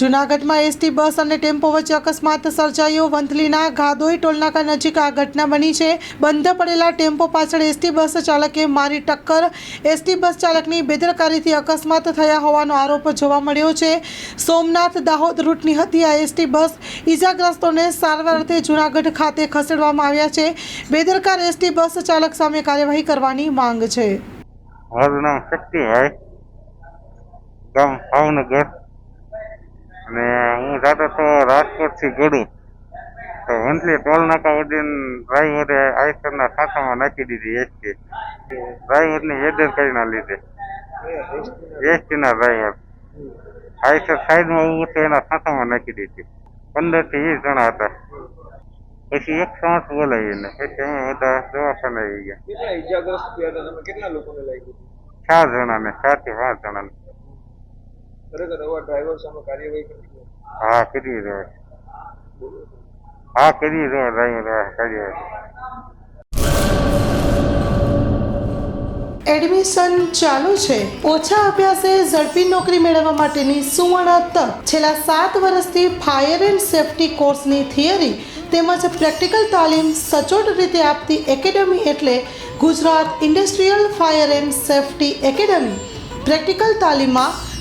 જૂનાગઢમાં ST bus અને tempo વચ્ચે અકસ્માત સર્જાયો. વંથલીના ઘાદોઈ ટોલનાકા નજીક આ ઘટના બની છે. બંધ પડેલા ટેમ્પો પાછળ એસટી બસ ચાલકે મારી ટક્કર. એસટી બસ ચાલકની બેદરકારીથી અકસ્માત થયા હોવાનો આરોપ જોવા મળ્યો છે. સોમનાથ દાહોદ રૂટની હતી આ એસટી બસ. ઈજાગ્રસ્તોને સારવાર અર્થે જૂનાગઢ ખાતે ખસેડવામાં આવ્યા છે. બેદરકાર એસટી બસ ચાલક સામે કાર્યવાહી કરવાની માંગ છે. ભાવનગર. અને હું જાતો તો રાજકોટથી ગળું તો વંથલી ટોલ નાકા ઉડીને ડ્રાઈવરે આઈસરના ખાતામાં નાખી દીધી એસટી. ડ્રાઈવરની બેદરકારીના લીધે. એસટીના ડ્રાઈવર આઈસર સાઈડમાં હું તો એના ખાતામાં નાખી દીધી. પંદરથી વીસ જણા હતા. પછી એક આઠ બોલાવીને પછી અમે બધા દવાખાને આવી ગયા. કેટલા જણાને ચારથી પાંચ જણાને. ખરેખર એવા ડ્રાઈવર સામે કાર્યવાહી કરવી હા કરી રહ્યો હા કરી રહ્યો ડ્રાઈવર કાર્યવાહી. એડમિશન ચાલુ છે. ઓછા અભ્યાસે ઝડપી નોકરી મેળવવા માટેની સુવર્ણ તક. છેલ્લા સાત વર્ષથી ફાયર એન્ડ સેફટી કોર્સની થિયરી તેમજ પ્રેક્ટિકલ તાલીમ સચોટ રીતે આપતી એકેડમી એટલે Gujarat industrial fire and safety academy practical તાલીમમાં